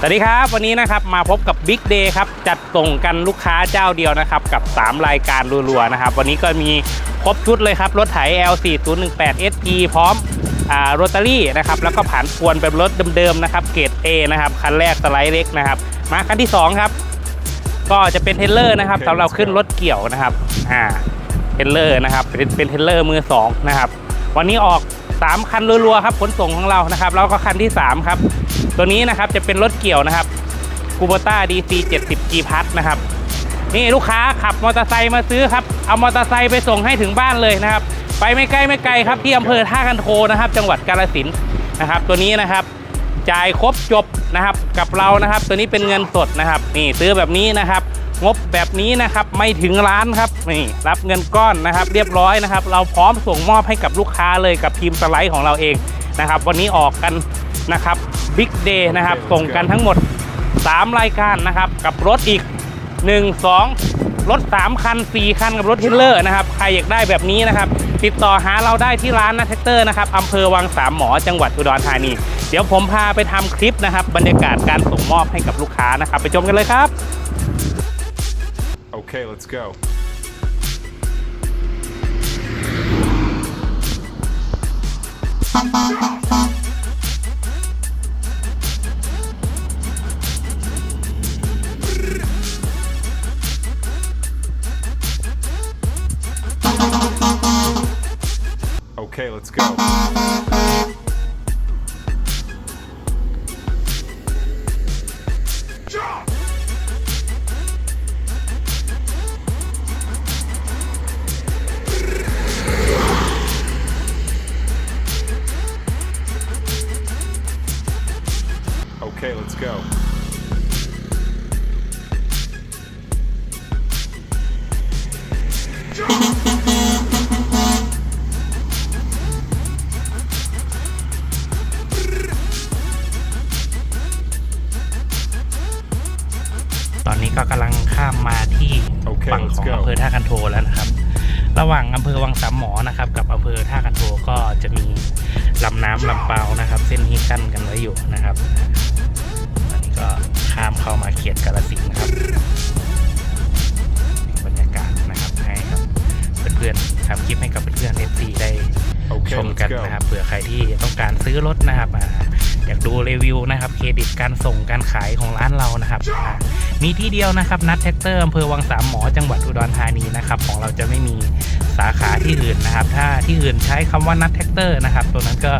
สวัสดีครับ วันนี้นะครับมาพบกับ Big Day ครับจัดส่งกันลูกค้าเจ้าเดียวนะครับกับ 3 รายการรัวๆนะครับ วันนี้ก็มีครบชุดเลยครับ รถไถ L4018 SE พร้อมอ่าโรตารี่นะครับแล้วก็ผ่านควนเป็นรถเดิมๆนะครับเกรด A นะครับ คันแรกสไลด์เล็กนะครับ มาคันที่ 2 ครับ ก็จะเป็นเทรลเลอร์นะครับโอเคสำหรับขึ้นรถเกี่ยวนะครับอ่าเทรลเลอร์นะครับเป็นเป็นเทรลเลอร์มือสองนะครับวันนี้ออก 3 คันรัวๆครับขนส่งของเรานะครับแล้วก็คันที่ 3 ครับ ตัวนี้นะครับจะเป็นรถเกี่ยวนะครับคูโบต้า DC 70 G พัทนะครับ นี่ลูกค้าขับมอเตอร์ไซค์มาซื้อครับ เอามอเตอร์ไซค์ไปส่งให้ถึงบ้านเลยนะครับ ไปไม่ใกล้ไม่ไกลครับที่อำเภอท่าคันโทนะครับ จังหวัดกาฬสินธุ์นะครับ ตัวนี้นะครับจ่ายครบจบนะครับกับเรานะครับ ตัวนี้เป็นเงินสดนะครับ นี่ซื้อแบบนี้นะครับ งบแบบนี้นะครับไม่ถึงล้านครับนี่รับเงินก้อนนะครับ เรียบร้อยนะครับ เราพร้อมส่งมอบให้กับลูกค้าเลยกับทีมสไลด์ของเราเองนะครับ วันนี้ออกกัน นะครับบิ๊กเดย์นะครับโอเคส่งกันทั้งหมด 3 รายการนะครับ กับรถอีก 1 2 รถ 3 คัน 4 คันกับรถเทรลเลอร์นะครับ ใครอยากได้แบบนี้นะครับ ติดต่อหาเราได้ที่ร้านนะแท็กเตอร์นะครับอำเภอวังสามหมอจังหวัดอุดรธานี เดี๋ยวผมพาไปทำคลิปนะครับ บรรยากาศการส่งมอบให้กับลูกค้านะครับ ไปชมกันเลยครับ Okay, let's go. Okay, let's go. ภอท่าคันโทแล้วนะครับ ระหว่างอำเภอวังสามหมอนะครับ กับอำเภอท่าคันโทก็จะมีลำน้ำลำเปานะครับ เส้นนี้กั้นกันไว้อยู่นะครับตอนนี้ก็ข้ามเข้ามาเขตกาฬสินธุ์นะครับบรรยากาศนะครับให้กับเพื่อนๆทำคลิปให้กับเพื่อนๆ FC ได้ Okay, ชม let's กัน go. นะครับเผื่อใครที่ต้องการซื้อรถนะครับ อ่าอยากดูรีวิวนะครับเครดิตการส่งการขายของร้านเรานะครับอ่ามีที่เดียวนะครับนัดแท็กเตอร์อำเภอวังสามหมอจังหวัดอุดรธานีนะครับของเราจะไม่มีสาขาที่อื่นนะครับ ถ้าที่อื่นใช้คำว่านัดแท็กเตอร์นะครับตัวนั้นก็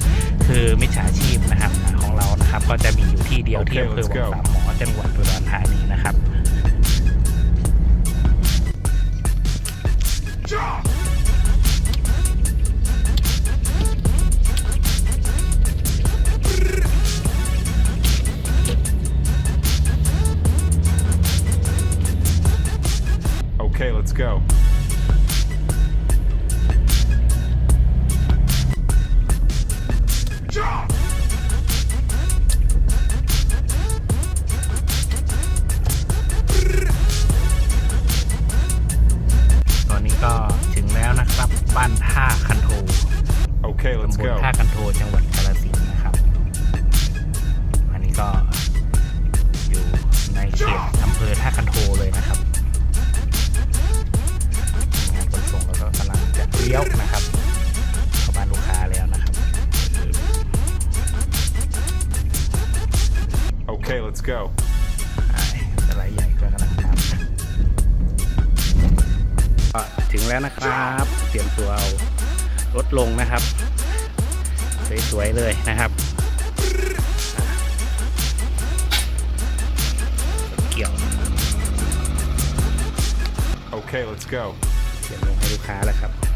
คือมิจฉาชีพนะครับอ่าของเรานะครับ ก็จะมีอยู่ที่เดียวที่ Okay, อำเภอ let's วัง go. สามหมอจังหวัดอุดรธานีนะครับ Okay, go. Okay, let's go. ใช่สไลด์ใหญ่ก็กำลังทำก็ถึงแล้วนะครับเตรียมตัวเอารถลงนะครับ สวย ๆ เลยนะครับ เกี่ยว Okay, let's go. เตรียมลงให้ลูกค้าแล้วครับ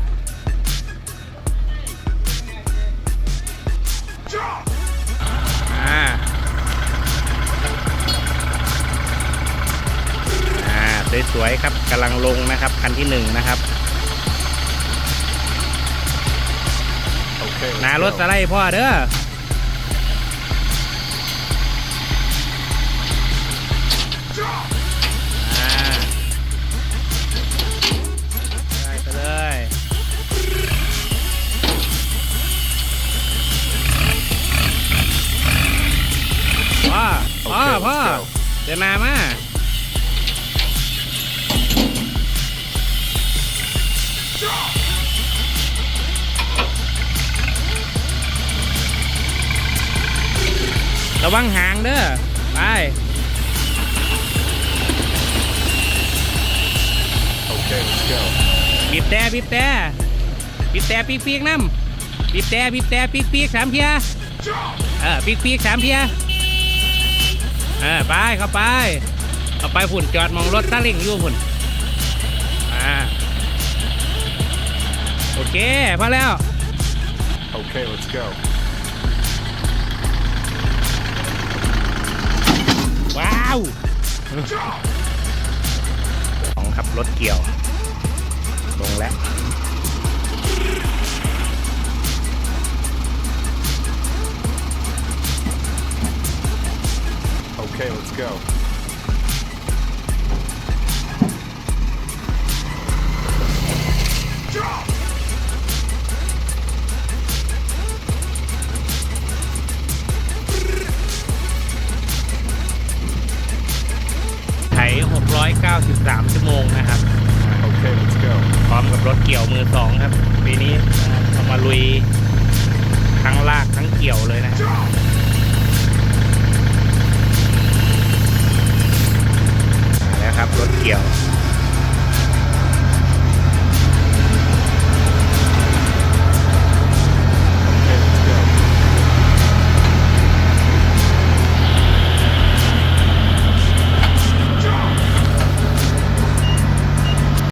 วยๆครับกำลังลงนะครับ คันที่หนึ่งนะครับ Okay, หนารถ let's ส go. ไลด์พ่อเด้ออ่ วังหางเด้อ ไป Okay, let's go. บีบแต่บีบแต่บีบแต่ปีกปีกน้ำบีบแต่บีบแต่ปีกปีกสามเพียเออปีกปีกสามเพียเออไปเข้าไปเข้าไปฝุ่นจอดมองรถตาเล่งอยู่ฝุ่นอ่าโอเคพอแล้ว Okay, let's go. าวของขับรถเกี่ยว ลงแล้ว Okay, let's go. ยวมือสองครับปีนี้เอามาลุยทั้งลากทั้งเกี่ยวเลยนะ